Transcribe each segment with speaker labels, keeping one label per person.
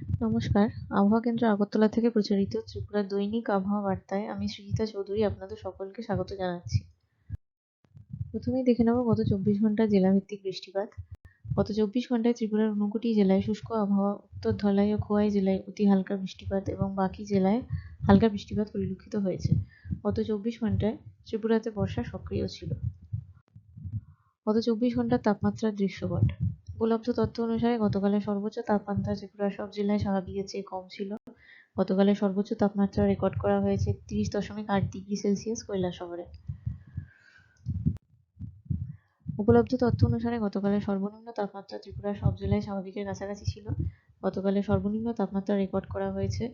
Speaker 1: নমস্কার। আবহাওয়া কেন্দ্র আগরতলা থেকে প্রচারিত ত্রিপুরা দৈনিক আবহাওয়া বার্তায় আমি সৃজিতা চৌধুরী আপনাদের সকলকে স্বাগত জানাচ্ছি। প্রথমেই দেখে নেব গত চব্বিশ ঘণ্টা জেলাভিত্তিক বৃষ্টিপাত। গত চব্বিশ ঘন্টায় ত্রিপুরার ঊনকোটি জেলায় শুষ্ক আবহাওয়া, উত্তর ধলাই ও খোয়াই জেলায় অতি হালকা বৃষ্টিপাত এবং বাকি জেলায় হালকা বৃষ্টিপাত পরিলক্ষিত হয়েছে। গত চব্বিশ ঘন্টায় ত্রিপুরাতে বর্ষা সক্রিয় ছিল। গত চব্বিশ ঘণ্টার তাপমাত্রার দৃশ্যপট। উপলব্ধ তথ্য অনুসারে গতকালের সর্বোচ্চ তাপমাত্রা ত্রিপুরার সব জেলায় স্বাভাবিকের চেয়ে কম ছিল। গতকালের সর্বোচ্চ তাপমাত্রা রেকর্ড করা হয়েছে তিরিশ দশমিক আট ডিগ্রি সেলসিয়াস শহরে। উপলব্ধ তথ্য অনুসারে গতকালের সর্বনিম্ন তাপমাত্রা ত্রিপুরার সব জেলায় স্বাভাবিকের কাছাকাছি ছিল। গতকালের সর্বনিম্ন তাপমাত্রা রেকর্ড করা হয়েছে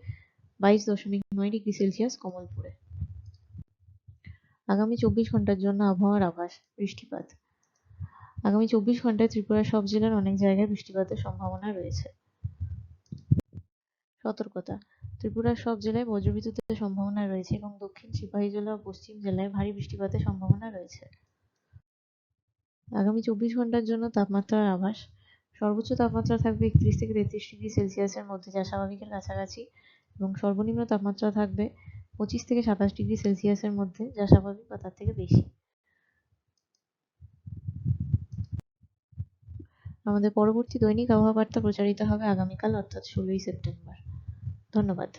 Speaker 1: বাইশ দশমিক নয় ডিগ্রি সেলসিয়াস কমলপুরে। আগামী চব্বিশ ঘণ্টার জন্য আবহাওয়ার আভাস, বৃষ্টিপাত। আগামী চব্বিশ ঘন্টায় ত্রিপুরার সব জেলার অনেক জায়গায় বৃষ্টিপাতের সম্ভাবনা রয়েছে। সতর্কতা, ত্রিপুরার সব জেলায় বজ্রবিদ্যুতের সম্ভাবনা রয়েছে এবং দক্ষিণ সিপাহীজলা ও পশ্চিম জেলায় ভারী বৃষ্টিপাতের সম্ভাবনা রয়েছে। আগামী চব্বিশ ঘণ্টার জন্য তাপমাত্রার আভাস, সর্বোচ্চ তাপমাত্রা থাকবে একত্রিশ থেকে তেত্রিশ ডিগ্রি সেলসিয়াসের মধ্যে, যা স্বাভাবিকের কাছাকাছি, এবং সর্বনিম্ন তাপমাত্রা থাকবে পঁচিশ থেকে সাতাশ ডিগ্রি সেলসিয়াসের মধ্যে, যা স্বাভাবিক বা তার থেকে বেশি। আমাদের পরবর্তী দৈনিক আবহাওয়া বার্তা প্রচারিত হবে আগামীকাল অর্থাৎ ষোলোই সেপ্টেম্বর। ধন্যবাদ।